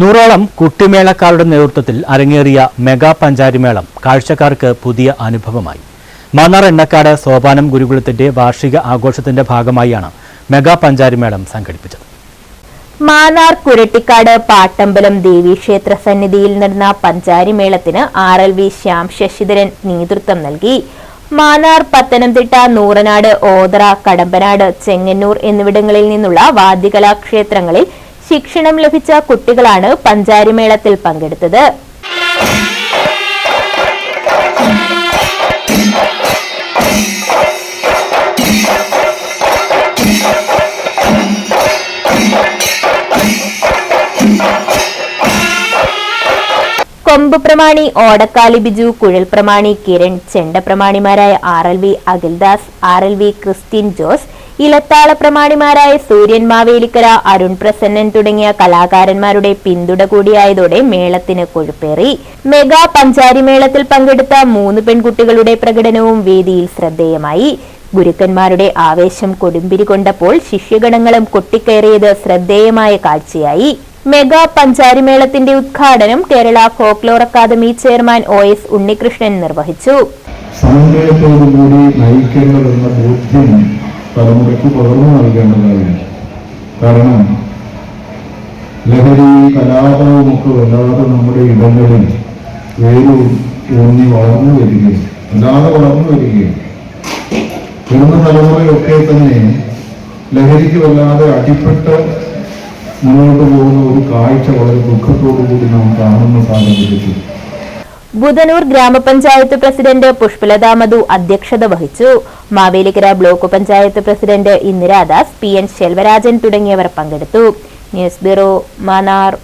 നൂറോളം കുട്ടിമേളക്കാരുടെ നേതൃത്വത്തിൽ അരങ്ങേറിയ മെഗാ പഞ്ചാരിമേളം കാഴ്ചക്കാർക്ക് പുതിയ അനുഭവമായി. മാന്നാർ എണ്ണക്കാട് സോപാനം ഗുരുകുലത്തിന്റെ വാർഷിക ആഘോഷത്തിന്റെ ഭാഗമായാണ് മെഗാ പഞ്ചാരിമേളം സംഘടിപ്പിച്ചത്. മാന്നാർ കുരട്ടിക്കാട് പാട്ടമ്പലം ദേവീക്ഷേത്ര സന്നിധിയിൽ നടന്ന പഞ്ചാരിമേളത്തിന് R L V Shyam Sasidharan നേതൃത്വം നൽകി. മാന്നാർ പത്തനംതിട്ട നൂറനാട് ഓതറ കടമ്പനാട് ചെങ്ങന്നൂർ എന്നിവിടങ്ങളിൽ നിന്നുള്ള വാദ്യകലാ ക്ഷേത്രങ്ങളിൽ ശിക്ഷണം ലഭിച്ച കുട്ടികളാണ് പഞ്ചാരിമേളത്തിൽ പങ്കെടുത്തത്. കൊമ്പ് പ്രമാണി ഓടക്കാലി ബിജു കുഴൽ പ്രമാണി കിരൺ ചെണ്ട പ്രമാണിമാരായ R L V Akhildas R L V Christian Jose ഇലത്താള പ്രമാണിമാരായ സൂര്യൻ മാവേലിക്കര അരുൺ പ്രസന്നൻ തുടങ്ങിയ കലാകാരന്മാരുടെ പിന്തുണ കൂടിയായതോടെ മേളത്തിന് കൊഴുപ്പേറി. മെഗാ പഞ്ചാരി മേളത്തിൽ പങ്കെടുത്ത മൂന്ന് പെൺകുട്ടികളുടെ പ്രകടനവും വേദിയിൽ ശ്രദ്ധേയമായി. ഗുരുക്കന്മാരുടെ ആവേശം കൊടുമ്പിരി കൊണ്ടപ്പോൾ ശിഷ്യഗണങ്ങളും കൊട്ടിക്കയറിയത് ശ്രദ്ധേയമായ കാഴ്ചയായി. മെഗാ പഞ്ചാരി മേളത്തിന്റെ ഉദ്ഘാടനം Kerala folklore academy chairman O S Unnikrishnan നിർവഹിച്ചു. സമന്വയത്തോടുകൂടി നയിക്കേണ്ടതെന്ന ബോധ്യം തലമുറയ്ക്ക് പകർന്നു നൽകേണ്ടതായിരുന്നു കാരണം ലഹരി കലാപവും ഒക്കെ വല്ലാതെ നമ്മുടെ ഇടങ്ങളിൽ വേരു ഊന്നി വളർന്നു വരികയും അല്ലാതെ വളർന്നു വരികയും. വരുന്ന തലമുറയൊക്കെ തന്നെ ലഹരിക്ക് വല്ലാതെ അടിപ്പെട്ട് മുന്നോട്ട് പോകുന്ന ഒരു കാഴ്ച വളരെ ദുഃഖത്തോടു കൂടി നാം കാണുന്ന സാഹചര്യത്തിൽ ബുധനൂർ ഗ്രാമപഞ്ചായത്ത് പ്രസിഡന്റ് പുഷ്പലത മധു അധ്യക്ഷത വഹിച്ചു. Mavelikkara block panchayat president Indiradas P N Selvarajan തുടങ്ങിയവർ പങ്കെടുത്തു. News bureau Mannar